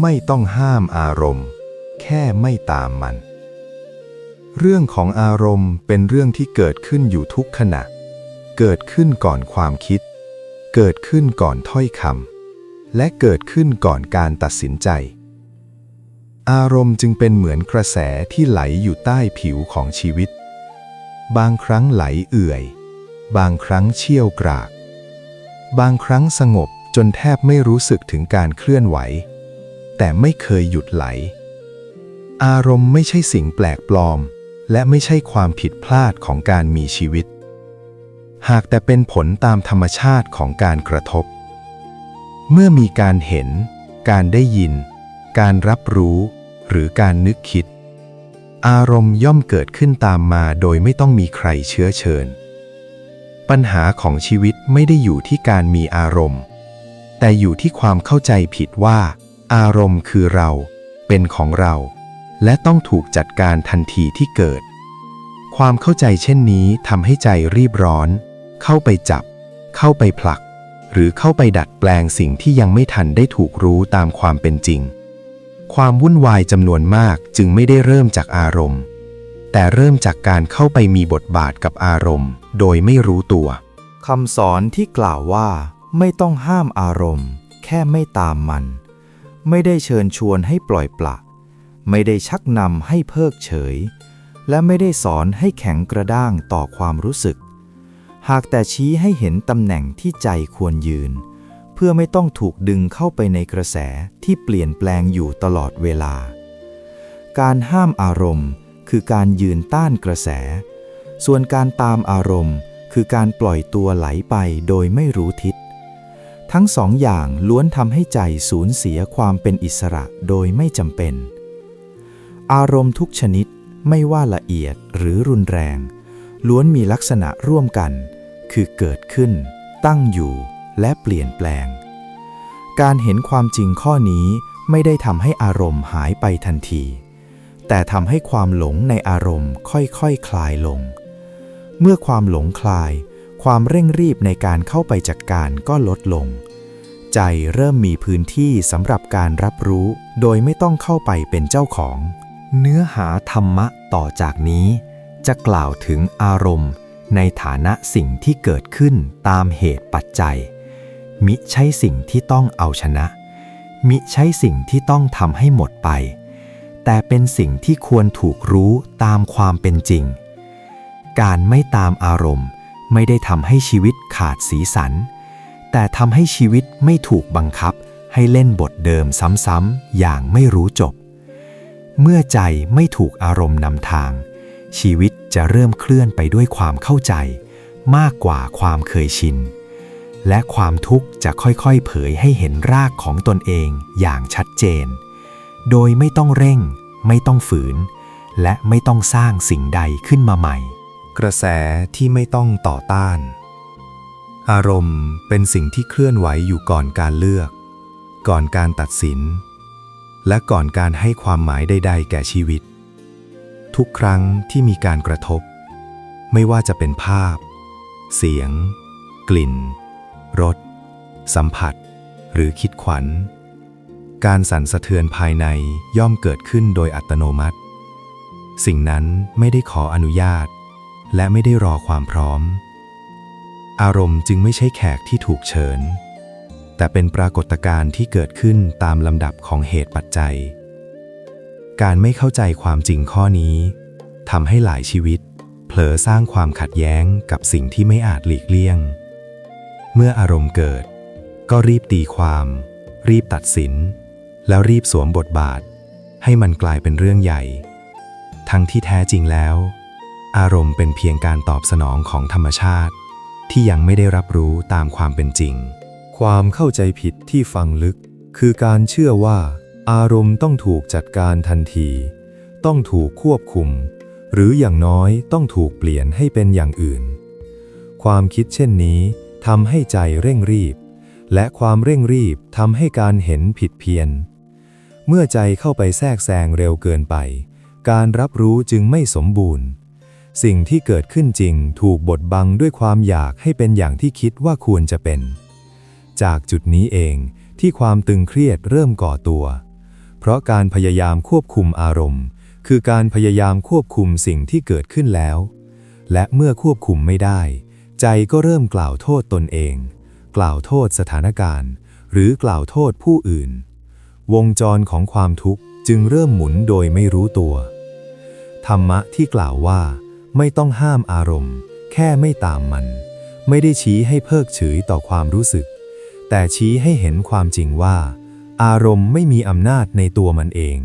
ไม่ต้องห้ามอารมณ์ แค่ไม่ตามมัน เรื่องของอารมณ์เป็นเรื่องที่เกิดขึ้นอยู่ทุกขณะ เกิดขึ้นก่อนความคิด เกิดขึ้นก่อนถ้อยคำและเกิดขึ้นก่อนการตัดสินใจ อารมณ์จึงเป็นเหมือนกระแสที่ไหลอยู่ใต้ผิวของชีวิต บางครั้งไหลเอื่อย บางครั้งเชี่ยวกราก บางครั้งสงบจนแทบไม่รู้สึกถึงการเคลื่อนไหว แต่ไม่เคยหยุดไหล อารมณ์ไม่ใช่สิ่งแปลกปลอม และไม่ใช่ความผิดพลาดของการมีชีวิต หากแต่เป็นผลตามธรรมชาติของการกระทบ เมื่อมีการเห็น การได้ยิน การรับรู้ หรือการนึกคิด อารมณ์ย่อมเกิดขึ้นตามมาโดยไม่ต้องมีใครเชื้อเชิญ ปัญหาของชีวิตไม่ได้อยู่ที่การมีอารมณ์ แต่อยู่ที่ความเข้าใจผิดว่า อารมณ์คือเรา เป็นของเรา และต้องถูกจัดการทันทีที่เกิด ความเข้าใจเช่นนี้ทำให้ใจรีบร้อน เข้าไปจับ เข้าไปผลัก หรือเข้าไปดัดแปลงสิ่งที่ยังไม่ทันได้ถูกรู้ตามความเป็นจริง ความวุ่นวายจำนวนมากจึงไม่ได้เริ่มจากอารมณ์ แต่เริ่มจากการเข้าไปมีบทบาทกับอารมณ์ โดยไม่รู้ตัวคำสอนที่กล่าวว่า ไม่ต้องห้ามอารมณ์ แค่ไม่ตามมัน ไม่ได้เชิญชวนให้ปล่อยปละ ไม่ได้ชักนำให้เพิกเฉย และไม่ได้สอนให้แข็งกระด้างต่อความรู้สึก หากแต่ชี้ให้เห็นตำแหน่งที่ใจควรยืน เพื่อไม่ต้องถูกดึงเข้าไปในกระแสที่เปลี่ยนแปลงอยู่ตลอดเวลา การห้ามอารมณ์ คือการยืนต้านกระแส ส่วนการตามอารมณ์ คือการปล่อยตัวไหลไปโดยไม่รู้ทิศ ทั้งสองอย่างล้วนทำให้ใจสูญเสียความเป็นอิสระโดยไม่จำเป็น อารมณ์ทุกชนิดไม่ว่าละเอียดหรือรุนแรง ล้วนมีลักษณะร่วมกัน คือเกิดขึ้น ตั้งอยู่และเปลี่ยนแปลง การเห็นความจริงข้อนี้ไม่ได้ทำให้อารมณ์หายไปทันที แต่ทำให้ความหลงในอารมณ์ค่อยๆคคลายลง เมื่อความหลงคลาย ความเร่งรีบในการเข้าไปจัดการก็ลดลง ใจเริ่มมีพื้นที่สำหรับการรับรู้ โดยไม่ต้องเข้าไปเป็นเจ้าของ เนื้อหาธรรมะต่อจากนี้ จะกล่าวถึงอารมณ์ ในฐานะสิ่งที่เกิดขึ้นตามเหตุปัจจัย มิใช่สิ่งที่ต้องเอาชนะ มิใช่สิ่งที่ต้องทำให้หมดไป แต่เป็นสิ่งที่ควรถูกรู้ตามความเป็นจริง การไม่ตามอารมณ์ ไม่ได้ทำให้ชีวิตขาดสีสัน แต่ทำให้ชีวิตไม่ถูกบังคับให้เล่นบทเดิมซ้ำๆอย่างไม่รู้จบ เมื่อใจไม่ถูกอารมณ์นำทาง ชีวิตจะเริ่มเคลื่อนไปด้วยความเข้าใจ มากกว่าความเคยชิน และความทุกข์จะค่อยๆ เผยให้เห็นรากของตนเองอย่างชัดเจน โดยไม่ต้องเร่ง ไม่ต้องฝืน และไม่ต้องสร้างสิ่งใดขึ้นมาใหม่ กระแสที่ไม่ต้องต่อต้าน อารมณ์เป็นสิ่งที่เคลื่อนไหวอยู่ก่อนการเลือก ก่อนการตัดสิน และก่อนการให้ความหมายใดๆ แก่ชีวิต ทุกครั้งที่มีการกระทบ ไม่ว่าจะเป็นภาพ เสียง กลิ่น รส สัมผัส หรือคิดขวัญ การสั่นสะเทือนภายในย่อมเกิดขึ้นโดยอัตโนมัติ สิ่งนั้นไม่ได้ขออนุญาต และไม่ได้รอความพร้อม อารมณ์จึงไม่ใช่แขกที่ถูกเชิญ แต่เป็นปรากฏการณ์ที่เกิดขึ้นตามลำดับของเหตุปัจจัย การไม่เข้าใจความจริงข้อนี้ทำให้หลายชีวิต เผลอสร้างความขัดแย้งกับสิ่งที่ไม่อาจหลีกเลี่ยง เมื่ออารมณ์เกิด ก็รีบตีความ รีบตัดสิน แล้วรีบสวมบทบาท ให้มันกลายเป็นเรื่องใหญ่ ทั้งที่แท้จริงแล้ว อารมณ์เป็นเพียงการตอบสนองของธรรมชาติ ที่ยังไม่ได้รับรู้ตามความเป็นจริง ความเข้าใจผิดที่ฝังลึก คือการเชื่อว่า อารมณ์ต้องถูกจัดการทันที ต้องถูกควบคุม หรืออย่างน้อยต้องถูกเปลี่ยนให้เป็นอย่างอื่น ความคิดเช่นนี้ทำให้ใจเร่งรีบ และความเร่งรีบทำให้การเห็นผิดเพี้ยน เมื่อใจเข้าไปแทรกแซงเร็วเกินไป การรับรู้จึงไม่สมบูรณ์ สิ่งที่เกิดขึ้นจริงถูกบดบังด้วยความอยากให้เป็นอย่างที่คิดว่าควรจะเป็น จากจุดนี้เองที่ความตึงเครียดเริ่มก่อตัว เพราะการพยายามควบคุมอารมณ์ คือการพยายามควบคุมสิ่งที่เกิดขึ้นแล้ว และเมื่อควบคุมไม่ได้ ใจก็เริ่มกล่าวโทษตนเอง กล่าวโทษสถานการณ์ หรือกล่าวโทษผู้อื่น วงจรของความทุกข์จึงเริ่มหมุนโดยไม่รู้ตัว ธรรมะที่กล่าวว่า ไม่ต้องห้ามอารมณ์ แค่ไม่ตามมัน ไม่ได้ชี้ให้เพิกเฉยต่อความรู้สึก แต่ชี้ให้เห็นความจริงว่า อารมณ์ไม่มีอำนาจในตัวมันเอง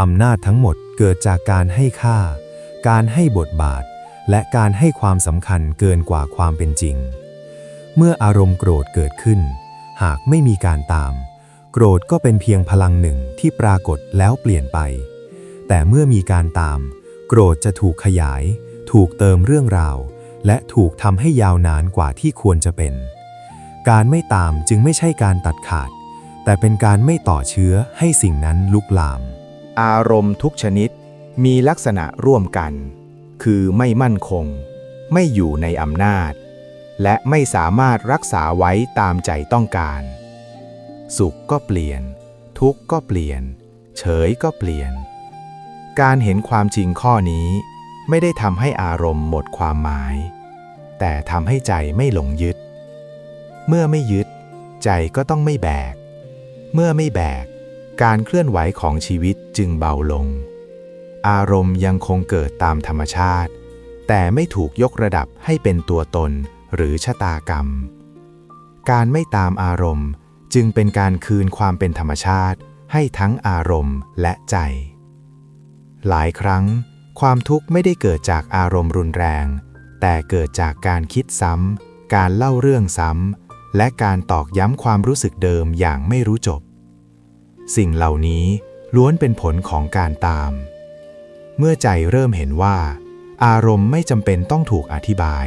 อำนาจทั้งหมดเกิดจากการให้ค่า การให้บทบาท และการให้ความสำคัญเกินกว่าความเป็นจริง เมื่ออารมณ์โกรธเกิดขึ้น หากไม่มีการตาม โกรธก็เป็นเพียงพลังหนึ่งที่ปรากฏแล้วเปลี่ยนไป แต่เมื่อมีการตาม โกรธจะถูกขยาย ถูกเติมเรื่องราว และถูกทำให้ยาวนานกว่าที่ควรจะเป็น การไม่ตามจึงไม่ใช่การตัดขาด แต่เป็นการไม่ต่อเชื้อให้สิ่งนั้นลุกลาม อารมณ์ทุกชนิดมีลักษณะร่วมกัน คือไม่มั่นคง ไม่อยู่ในอำนาจ และไม่สามารถรักษาไว้ตามใจต้องการ สุขก็เปลี่ยน ทุกข์ก็เปลี่ยน เฉยก็เปลี่ยน การเห็นความจริงข้อนี้ ไม่ได้ทำให้อารมณ์หมดความหมาย แต่ทำให้ใจไม่หลงยึด เมื่อไม่ยึด ใจก็ต้องไม่แบก เมื่อไม่แบก การเคลื่อนไหวของชีวิตจึงเบาลง อารมณ์ยังคงเกิดตามธรรมชาติ แต่ไม่ถูกยกระดับให้เป็นตัวตนหรือชะตากรรม การไม่ตามอารมณ์จึงเป็นการคืนความเป็นธรรมชาติให้ทั้งอารมณ์และใจ หลายครั้ง ความทุกข์ไม่ได้เกิดจากอารมณ์รุนแรง แต่เกิดจากการคิดซ้ำ การเล่าเรื่องซ้ำ และการตอกย้ำความรู้สึกเดิมอย่างไม่รู้จบ สิ่งเหล่านี้ล้วนเป็นผลของการตาม เมื่อใจเริ่มเห็นว่า อารมณ์ไม่จำเป็นต้องถูกอธิบาย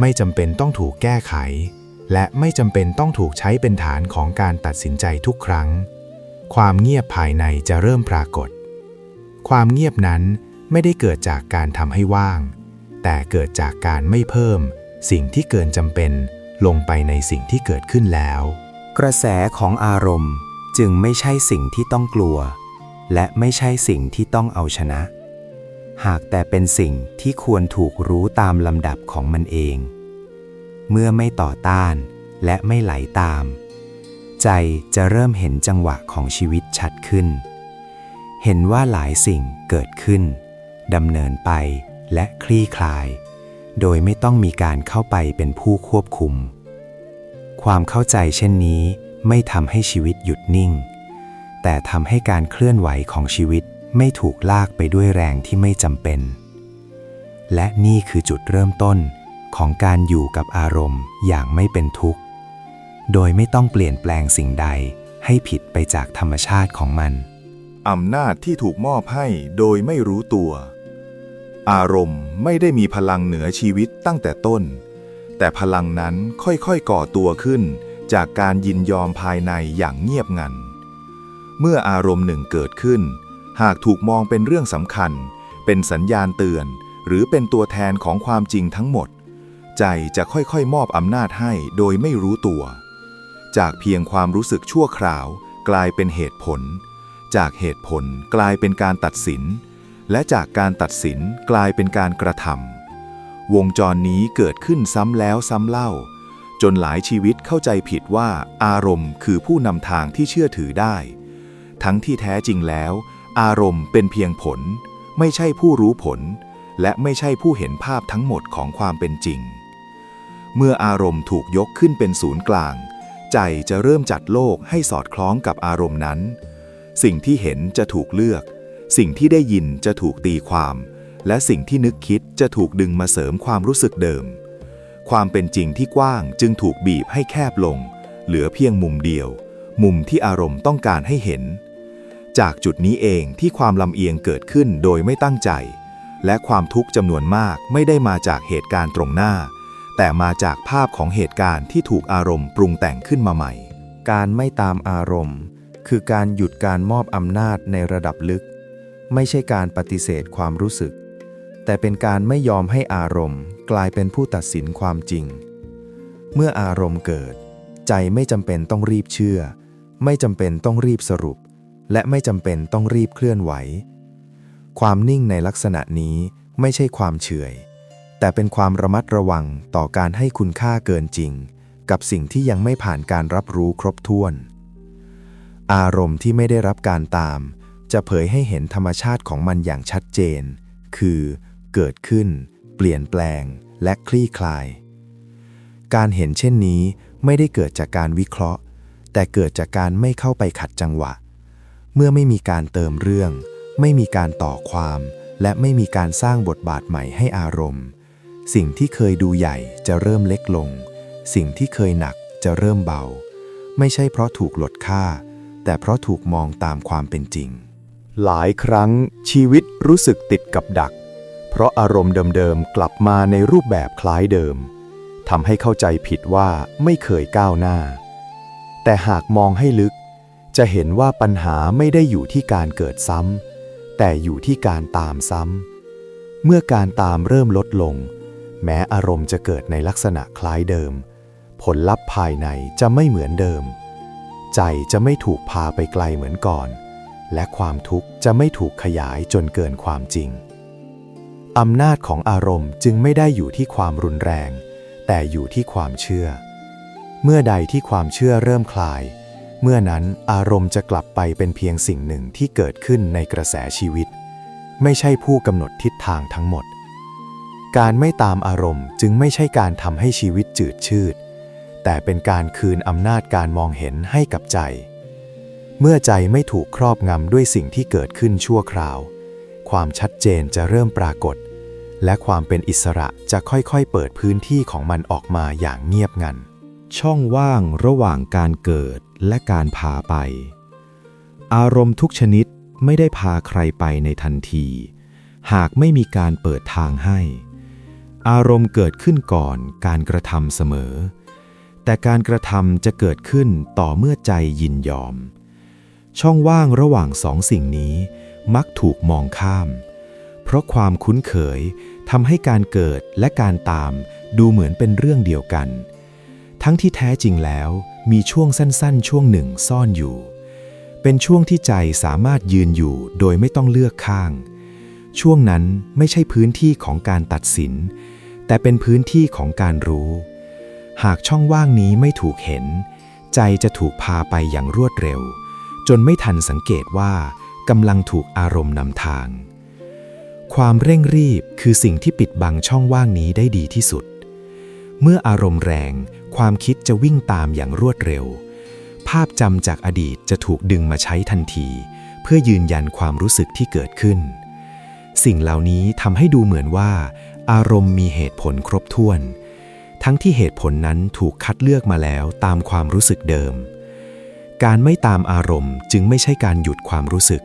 ไม่จำเป็นต้องถูกแก้ไข และไม่จำเป็นต้องถูกใช้เป็นฐานของการตัดสินใจทุกครั้ง ความเงียบภายในจะเริ่มปรากฏ ความเงียบนั้น ไม่ได้เกิดจากการทำให้ว่าง แต่เกิดจากการไม่เพิ่ม สิ่งที่เกินจำเป็นลงไปในสิ่งที่เกิดขึ้นแล้ว กระแสของอารมณ์จึงไม่ใช่สิ่งที่ต้องกลัว และไม่ใช่สิ่งที่ต้องเอาชนะ หากแต่เป็นสิ่งที่ควรถูกรู้ตามลำดับของมันเอง เมื่อไม่ต่อต้านและไม่ไหลตาม ใจจะเริ่มเห็นจังหวะของชีวิตชัดขึ้น เห็นว่าหลายสิ่งเกิดขึ้น ดำเนินไปและคลี่คลาย โดยไม่ต้องมีการเข้าไปเป็นผู้ควบคุม ความเข้าใจเช่นนี้ไม่ทำให้ชีวิตหยุดนิ่ง แต่ทำให้การเคลื่อนไหวของชีวิตไม่ถูกลากไปด้วยแรงที่ไม่จำเป็น และนี่คือจุดเริ่มต้นของการอยู่กับอารมณ์อย่างไม่เป็นทุกข์ โดยไม่ต้องเปลี่ยนแปลงสิ่งใดให้ผิดไปจากธรรมชาติของมัน อำนาจที่ถูกมอบให้โดยไม่รู้ตัว อารมณ์ไม่ได้มีพลังเหนือชีวิตตั้งแต่ต้น แต่พลังนั้นค่อยๆก่อตัวขึ้น จากการยินยอมภายในอย่างเงียบงัน เมื่ออารมณ์หนึ่งเกิดขึ้น หากถูกมองเป็นเรื่องสำคัญ เป็นสัญญาณเตือน หรือเป็นตัวแทนของความจริงทั้งหมด ใจจะค่อยๆ มอบอำนาจให้โดยไม่รู้ตัว จากเพียงความรู้สึกชั่วคราว กลายเป็นเหตุผล จากเหตุผลกลายเป็นการตัดสิน และจากการตัดสินกลายเป็นการกระทำวงจรนี้เกิดขึ้นซ้ำแล้วซ้ำเล่า จนหลายชีวิตเข้าใจผิดว่าอารมณ์คือผู้นำทางที่เชื่อถือได้ ทั้งที่แท้จริงแล้ว อารมณ์เป็นเพียงผล ไม่ใช่ผู้รู้ผล และไม่ใช่ผู้เห็นภาพทั้งหมดของความเป็นจริง เมื่ออารมณ์ถูกยกขึ้นเป็นศูนย์กลาง ใจจะเริ่มจัดโลกให้สอดคล้องกับอารมณ์นั้น สิ่งที่เห็นจะถูกเลือก สิ่งที่ได้ยินจะถูกตีความ และสิ่งที่นึกคิดจะถูกดึงมาเสริมความรู้สึกเดิม ความเป็นจริงที่กว้างจึงถูกบีบให้แคบลง เหลือเพียงมุมเดียว มุมที่อารมณ์ต้องการให้เห็น จากจุดนี้เองที่ความลำเอียงเกิดขึ้นโดยไม่ตั้งใจ และความทุกข์จำนวนมากไม่ได้มาจากเหตุการณ์ตรงหน้า แต่มาจากภาพของเหตุการณ์ที่ถูกอารมณ์ปรุงแต่งขึ้นมาใหม่ การไม่ตามอารมณ์ คือการหยุดการมอบอำนาจในระดับลึก ไม่ใช่การปฏิเสธความรู้สึก แต่เป็นการไม่ยอมให้อารมณ์ กลายเป็นผู้ตัดสินความจริง เมื่ออารมณ์เกิด ใจไม่จำเป็นต้องรีบเชื่อ ไม่จำเป็นต้องรีบสรุป และไม่จำเป็นต้องรีบเคลื่อนไหว ความนิ่งในลักษณะนี้ไม่ใช่ความเฉยแต่เป็นความระมัดระวังต่อการให้คุณค่าเกินจริง กับสิ่งที่ยังไม่ผ่านการรับรู้ครบถ้วน อารมณ์ที่ไม่ได้รับการตาม จะเผยให้เห็นธรรมชาติของมันอย่างชัดเจน คือเกิดขึ้น เปลี่ยนแปลง และคลี่คลาย การเห็นเช่นนี้ไม่ได้เกิดจากการวิเคราะห์ แต่เกิดจากการไม่เข้าไปขัดจังหวะ เมื่อไม่มีการเติมเรื่อง ไม่มีการต่อความ และไม่มีการสร้างบทบาทใหม่ให้อารมณ์ สิ่งที่เคยดูใหญ่จะเริ่มเล็กลง สิ่งที่เคยหนักจะเริ่มเบา ไม่ใช่เพราะถูกลดค่า แต่เพราะถูกมองตามความเป็นจริง หลายครั้งชีวิตรู้สึกติดกับดัก เพราะอารมณ์เดิมๆกลับมาในรูปแบบคล้ายเดิมทำให้เข้าใจผิดว่าไม่เคยก้าวหน้า แต่หากมองให้ลึก จะเห็นว่าปัญหาไม่ได้อยู่ที่การเกิดซ้ำแต่อยู่ที่การตามซ้ำเมื่อการตามเริ่มลดลง แม้อารมณ์จะเกิดในลักษณะคล้ายเดิม ผลลัพธ์ภายในจะไม่เหมือนเดิม ใจจะไม่ถูกพาไปไกลเหมือนก่อน และความทุกข์จะไม่ถูกขยายจนเกินความจริง อำนาจของอารมณ์จึงไม่ได้อยู่ที่ความรุนแรง แต่อยู่ที่ความเชื่อ เมื่อใดที่ความเชื่อเริ่มคลาย เมื่อนั้นอารมณ์จะกลับไปเป็นเพียงสิ่งหนึ่งที่เกิดขึ้นในกระแสชีวิต ไม่ใช่ผู้กำหนดทิศทางทั้งหมด การไม่ตามอารมณ์จึงไม่ใช่การทำให้ชีวิตจืดชืด แต่เป็นการคืนอำนาจการมองเห็นให้กับใจ เมื่อใจไม่ถูกครอบงำด้วยสิ่งที่เกิดขึ้นชั่วคราว ความชัดเจนจะเริ่มปรากฏ และความเป็นอิสระจะค่อยๆ เปิดพื้นที่ของมันออกมาอย่างเงียบงัน ช่องว่างระหว่างการเกิดและการพาไป อารมณ์ทุกชนิดไม่ได้พาใครไปในทันที หากไม่มีการเปิดทางให้ อารมณ์เกิดขึ้นก่อนการกระทำเสมอ แต่การกระทำจะเกิดขึ้นต่อเมื่อใจยินยอม ช่องว่างระหว่างสองสิ่งนี้มักถูกมองข้าม เพราะความคุ้นเคยทำให้การเกิดและการตามดูเหมือนเป็นเรื่องเดียวกัน ทั้งที่แท้จริงแล้วมีช่วงสั้นๆ ช่วงหนึ่งซ่อนอยู่ เป็นช่วงที่ใจสามารถยืนอยู่โดยไม่ต้องเลือกข้าง ช่วงนั้นไม่ใช่พื้นที่ของการตัดสิน แต่เป็นพื้นที่ของการรู้ หากช่องว่างนี้ไม่ถูกเห็น ใจจะถูกพาไปอย่างรวดเร็ว จนไม่ทันสังเกตว่ากำลังถูกอารมณ์นำทาง ความเร่งรีบคือสิ่งที่ปิดบังช่องว่างนี้ได้ดีที่สุด เมื่ออารมณ์แรง ความคิดจะวิ่งตามอย่างรวดเร็ว ภาพจำจากอดีตจะถูกดึงมาใช้ทันที เพื่อยืนยันความรู้สึกที่เกิดขึ้น สิ่งเหล่านี้ทำให้ดูเหมือนว่า อารมณ์มีเหตุผลครบถ้วน ทั้งที่เหตุผลนั้นถูกคัดเลือกมาแล้วตามความรู้สึกเดิม การไม่ตามอารมณ์จึงไม่ใช่การหยุดความรู้สึก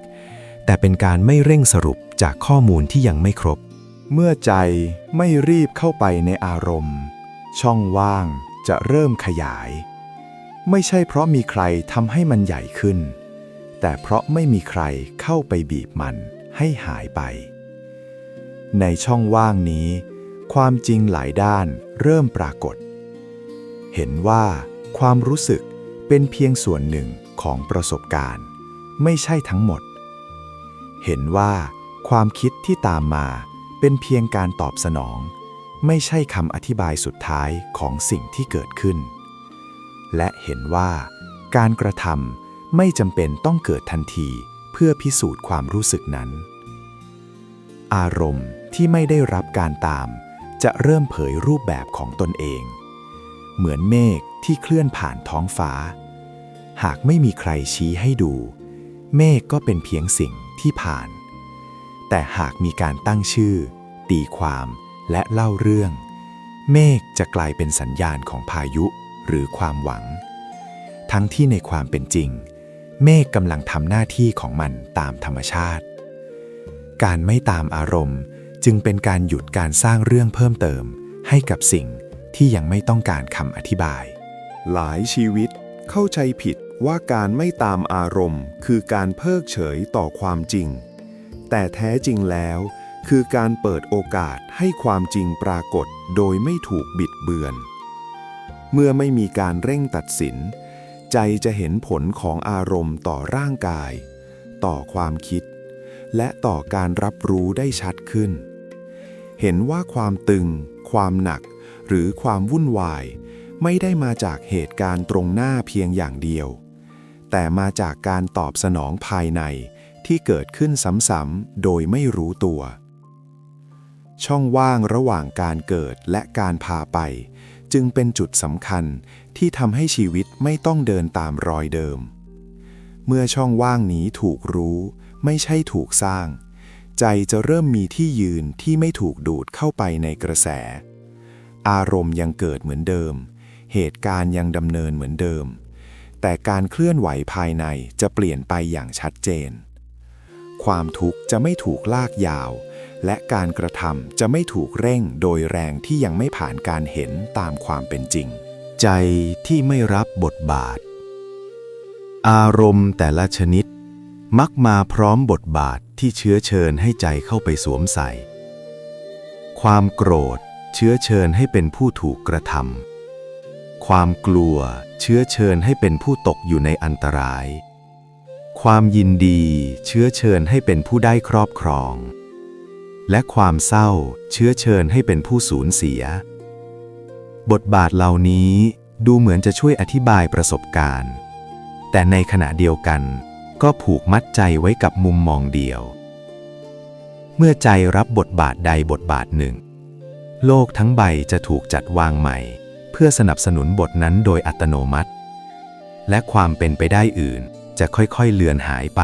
แต่เป็นการไม่เร่งสรุปจากข้อมูลที่ยังไม่ครบ เมื่อใจไม่รีบเข้าไปในอารมณ์ ช่องว่างจะเริ่มขยาย ไม่ใช่เพราะมีใครทำให้มันใหญ่ขึ้น แต่เพราะไม่มีใครเข้าไปบีบมันให้หายไป ในช่องว่างนี้ ความจริงหลายด้านเริ่มปรากฏ เห็นว่าความรู้สึก เป็นเพียงส่วนหนึ่งของประสบการณ์ ไม่ใช่ทั้งหมด เห็นว่าความคิดที่ตามมาเป็นเพียงการตอบสนอง ไม่ใช่คำอธิบายสุดท้ายของสิ่งที่เกิดขึ้น และเห็นว่าการกระทำไม่จำเป็นต้องเกิดทันทีเพื่อพิสูจน์ความรู้สึกนั้น อารมณ์ที่ไม่ได้รับการตาม จะเริ่มเผยรูปแบบของตนเอง เหมือนเมฆที่เคลื่อนผ่านท้องฟ้า หากไม่มีใครชี้ให้ดู เมฆก็เป็นเพียงสิ่งที่ผ่าน แต่หากมีการตั้งชื่อ ตีความและเล่าเรื่อง เมฆจะกลายเป็นสัญญาณของพายุหรือความหวัง ทั้งที่ในความเป็นจริง เมฆกำลังทำหน้าที่ของมันตามธรรมชาติ การไม่ตามอารมณ์จึงเป็นการหยุดการสร้างเรื่องเพิ่มเติมให้กับสิ่งที่ยังไม่ต้องการคำอธิบาย หลายชีวิตเข้าใจผิด ว่าการไม่ตามอารมณ์ คือการเพิกเฉยต่อความจริง แต่แท้จริงแล้ว คือการเปิดโอกาสให้ความจริงปรากฏโดยไม่ถูกบิดเบือน เมื่อไม่มีการเร่งตัดสิน ใจจะเห็นผลของอารมณ์ต่อร่างกาย ต่อความคิด และต่อการรับรู้ได้ชัดขึ้น เห็นว่าความตึง ความหนัก หรือความวุ่นวายไม่ได้มาจากเหตุการณ์ตรงหน้าเพียงอย่างเดียว แต่มาจากการตอบสนองภายในที่เกิดขึ้นซ้ำๆโดยไม่รู้ตัว ช่องว่างระหว่างการเกิดและการพาไป จึงเป็นจุดสำคัญที่ทำให้ชีวิตไม่ต้องเดินตามรอยเดิม เมื่อช่องว่างนี้ถูกรู้ ไม่ใช่ถูกสร้าง ใจจะเริ่มมีที่ยืนที่ไม่ถูกดูดเข้าไปในกระแส อารมณ์ยังเกิดเหมือนเดิม เหตุการณ์ยังดำเนินเหมือนเดิม แต่การเคลื่อนไหวภายในจะเปลี่ยนไปอย่างชัดเจน ความทุกข์จะไม่ถูกลากยาว และการกระทำจะไม่ถูกเร่งโดยแรงที่ยังไม่ผ่านการเห็นตามความเป็นจริง ใจที่ไม่รับบทบาท อารมณ์แต่ละชนิด มักมาพร้อมบทบาทที่เชื้อเชิญให้ใจเข้าไปสวมใส่ ความโกรธเชื้อเชิญให้เป็นผู้ถูกกระทำ ความกลัวเชื้อเชิญให้เป็นผู้ตกอยู่ในอันตราย ความยินดีเชื้อเชิญให้เป็นผู้ได้ครอบครอง และความเศร้าเชื้อเชิญให้เป็นผู้สูญเสีย บทบาทเหล่านี้ดูเหมือนจะช่วยอธิบายประสบการณ์ แต่ในขณะเดียวกัน ก็ผูกมัดใจไว้กับมุมมองเดียว เมื่อใจรับบทบาทใดบทบาทหนึ่ง โลกทั้งใบจะถูกจัดวางใหม่ เพื่อสนับสนุนบทนั้นโดยอัตโนมัติ และความเป็นไปได้อื่นจะค่อยๆเลือนหายไป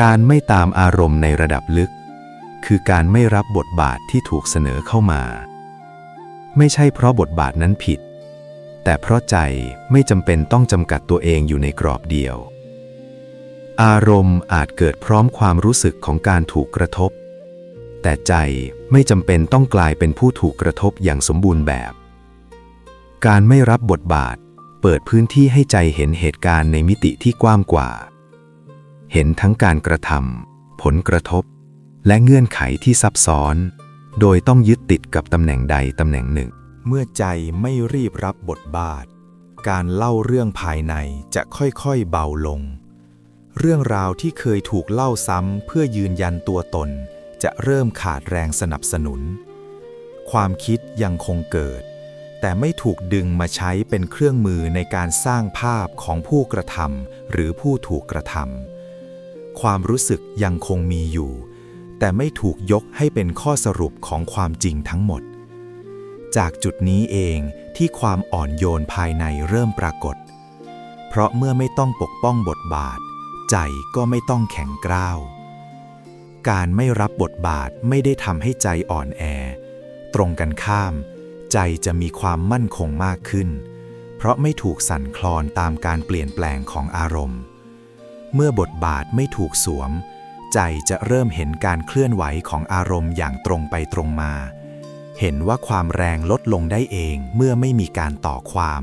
การไม่ตามอารมณ์ในระดับลึก คือการไม่รับบทบาทที่ถูกเสนอเข้ามา ไม่ใช่เพราะบทบาทนั้นผิด แต่เพราะใจไม่จำเป็นต้องจำกัดตัวเองอยู่ในกรอบเดียว อารมณ์อาจเกิดพร้อมความรู้สึกของการถูกกระทบ แต่ใจไม่จำเป็นต้องกลายเป็นผู้ถูกกระทบอย่างสมบูรณ์แบบ การไม่รับบทบาท เปิดพื้นที่ให้ใจเห็นเหตุการณ์ในมิติที่กว้างกว่า เห็นทั้งการกระทำผลกระทบ และเงื่อนไขที่ซับซ้อน โดยต้องยึดติดกับตำแหน่งใดตำแหน่งหนึ่ง เมื่อใจไม่รีบรับบทบาท การเล่าเรื่องภายในจะค่อยๆเบาลง เรื่องราวที่เคยถูกเล่าซ้ำเพื่อยืนยันตัวตน จะเริ่มขาดแรงสนับสนุน ความคิดยังคงเกิด แต่ไม่ถูกดึงมาใช้เป็นเครื่องมือในการสร้างภาพของผู้กระทำหรือผู้ถูกกระทำความรู้สึกยังคงมีอยู่ แต่ไม่ถูกยกให้เป็นข้อสรุปของความจริงทั้งหมด จากจุดนี้เองที่ความอ่อนโยนภายในเริ่มปรากฏ เพราะเมื่อไม่ต้องปกป้องบทบาท ใจก็ไม่ต้องแข็งกร้าวการไม่รับบทบาทไม่ได้ทำให้ใจอ่อนแอ ตรงกันข้าม ใจจะมีความมั่นคงมากขึ้น เพราะไม่ถูกสั่นคลอนตามการเปลี่ยนแปลงของอารมณ์ เมื่อบทบาทไม่ถูกสวม ใจจะเริ่มเห็นการเคลื่อนไหวของอารมณ์อย่างตรงไปตรงมา เห็นว่าความแรงลดลงได้เองเมื่อไม่มีการต่อความ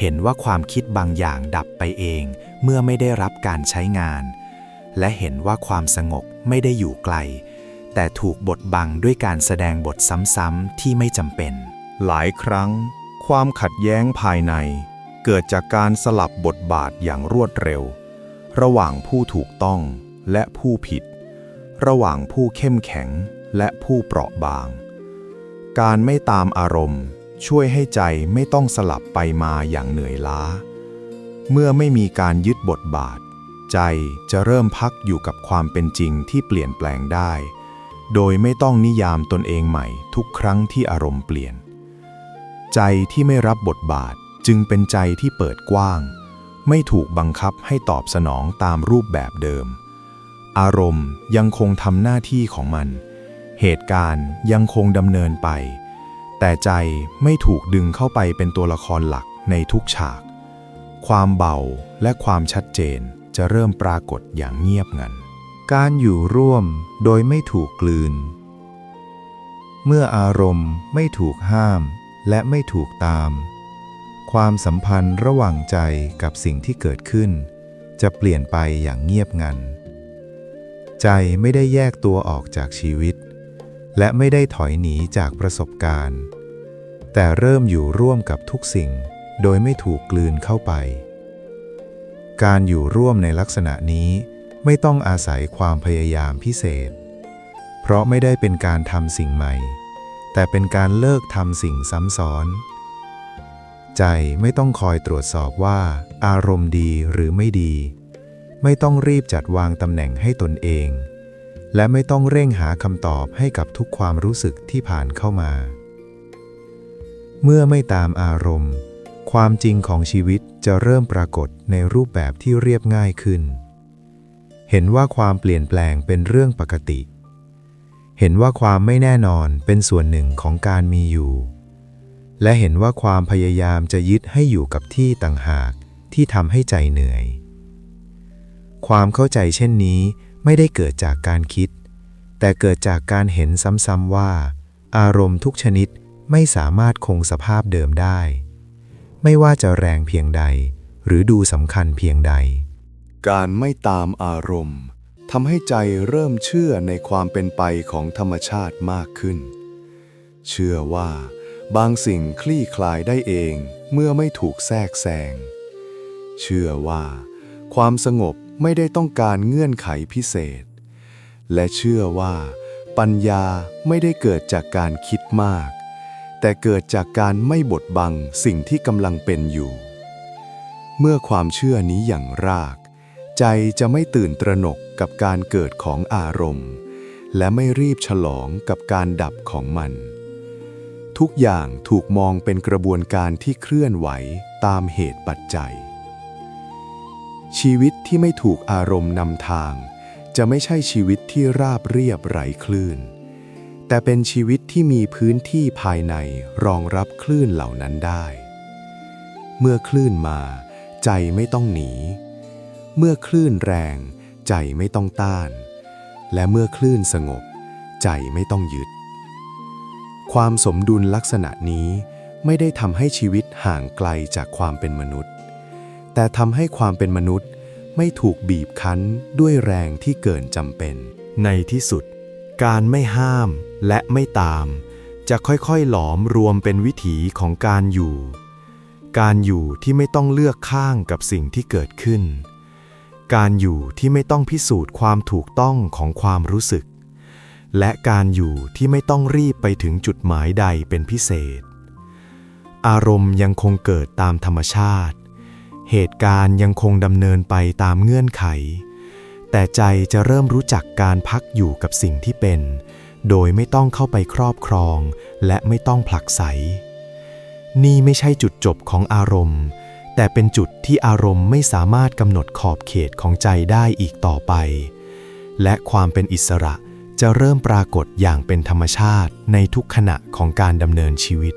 เห็นว่าความคิดบางอย่างดับไปเองเมื่อไม่ได้รับการใช้งาน และเห็นว่าความสงบไม่ได้อยู่ไกล แต่ถูกบดบังด้วยการแสดงบทซ้ำๆที่ไม่จำเป็น หลายครั้ง ความขัดแย้งภายใน เกิดจากการสลับบทบาทอย่างรวดเร็ว ระหว่างผู้ถูกต้องและผู้ผิด ระหว่างผู้เข้มแข็งและผู้เปราะบาง การไม่ตามอารมณ์ ช่วยให้ใจไม่ต้องสลับไปมาอย่างเหนื่อยล้า เมื่อไม่มีการยึดบทบาท ใจจะเริ่มพักอยู่กับความเป็นจริงที่เปลี่ยนแปลงได้ โดยไม่ต้องนิยามตนเองใหม่ทุกครั้งที่อารมณ์เปลี่ยน ใจที่ไม่รับบทบาทจึงเป็นใจที่เปิดกว้าง ไม่ถูกบังคับให้ตอบสนองตามรูปแบบเดิม อารมณ์ยังคงทำหน้าที่ของมัน เหตุการณ์ยังคงดำเนินไป แต่ใจไม่ถูกดึงเข้าไปเป็นตัวละครหลักในทุกฉาก ความเบาและความชัดเจนจะเริ่มปรากฏอย่างเงียบงัน การอยู่ร่วมโดยไม่ถูกกลืน เมื่ออารมณ์ไม่ถูกห้ามและไม่ถูกตาม ความสัมพันธ์ระหว่างใจกับสิ่งที่เกิดขึ้น จะเปลี่ยนไปอย่างเงียบงัน ใจไม่ได้แยกตัวออกจากชีวิต และไม่ได้ถอยหนีจากประสบการณ์ แต่เริ่มอยู่ร่วมกับทุกสิ่งโดยไม่ถูกกลืนเข้าไป การอยู่ร่วมในลักษณะนี้ ไม่ต้องอาศัยความพยายามพิเศษ เพราะไม่ได้เป็นการทำสิ่งใหม่ แต่เป็นการเลิกทำสิ่งซ้ำซ้อน ใจไม่ต้องคอยตรวจสอบว่า อารมณ์ดีหรือไม่ดี ไม่ต้องรีบจัดวางตำแหน่งให้ตนเอง และไม่ต้องเร่งหาคำตอบให้กับทุกความรู้สึกที่ผ่านเข้ามา เมื่อไม่ตามอารมณ์ ความจริงของชีวิตจะเริ่มปรากฏในรูปแบบที่เรียบง่ายขึ้น เห็นว่าความเปลี่ยนแปลงเป็นเรื่องปกติ เห็นว่าความไม่แน่นอนเป็นส่วนหนึ่งของการมีอยู่ และเห็นว่าความพยายามจะยึดให้อยู่กับที่ต่างหากที่ทำให้ใจเหนื่อย ความเข้าใจเช่นนี้ไม่ได้เกิดจากการคิด แต่เกิดจากการเห็นซ้ำๆว่า อารมณ์ทุกชนิดไม่สามารถคงสภาพเดิมได้ ไม่ว่าจะแรงเพียงใด หรือดูสำคัญเพียงใด การไม่ตามอารมณ์ทำให้ใจเริ่มเชื่อในความเป็นไปของธรรมชาติมากขึ้น เชื่อว่า บางสิ่งคลี่คลายได้เองเมื่อไม่ถูกแทรกแซง เชื่อว่า ความสงบไม่ได้ต้องการเงื่อนไขพิเศษ และเชื่อว่า ปัญญาไม่ได้เกิดจากการคิดมาก แต่เกิดจากการไม่บดบังสิ่งที่กำลังเป็นอยู่ เมื่อความเชื่อนี้อย่างราก ใจจะไม่ตื่นตระหนกกับการเกิดของอารมณ์ และไม่รีบฉลองกับการดับของมัน ทุกอย่างถูกมองเป็นกระบวนการที่เคลื่อนไหวตามเหตุปัจจัย ชีวิตที่ไม่ถูกอารมณ์นำทาง จะไม่ใช่ชีวิตที่ราบเรียบไร้คลื่น แต่เป็นชีวิตที่มีพื้นที่ภายในรองรับคลื่นเหล่านั้นได้ เมื่อคลื่นมา ใจไม่ต้องหนี เมื่อคลื่นแรง ใจไม่ต้องต้าน และเมื่อคลื่นสงบ ใจไม่ต้องยึด ความสมดุลลักษณะนี้ไม่ได้ทำให้ชีวิตห่างไกลจากความเป็นมนุษย์ แต่ทำให้ความเป็นมนุษย์ไม่ถูกบีบคั้นด้วยแรงที่เกินจำเป็น ในที่สุด การไม่ห้ามและไม่ตาม จะค่อยๆหลอมรวมเป็นวิถีของการอยู่ การอยู่ที่ไม่ต้องเลือกข้างกับสิ่งที่เกิดขึ้น การอยู่ที่ไม่ต้องพิสูจน์ความถูกต้องของความรู้สึก และการอยู่ที่ไม่ต้องรีบไปถึงจุดหมายใดเป็นพิเศษ อารมณ์ยังคงเกิดตามธรรมชาติ เหตุการณ์ยังคงดำเนินไปตามเงื่อนไข แต่ใจจะเริ่มรู้จักการพักอยู่กับสิ่งที่เป็น โดยไม่ต้องเข้าไปครอบครอง และไม่ต้องผลักไส นี่ไม่ใช่จุดจบของอารมณ์ แต่เป็นจุดที่อารมณ์ไม่สามารถกำหนดขอบเขตของใจได้อีกต่อไป และความเป็นอิสระจะเริ่มปรากฏอย่างเป็นธรรมชาติในทุกขณะของการดำเนินชีวิต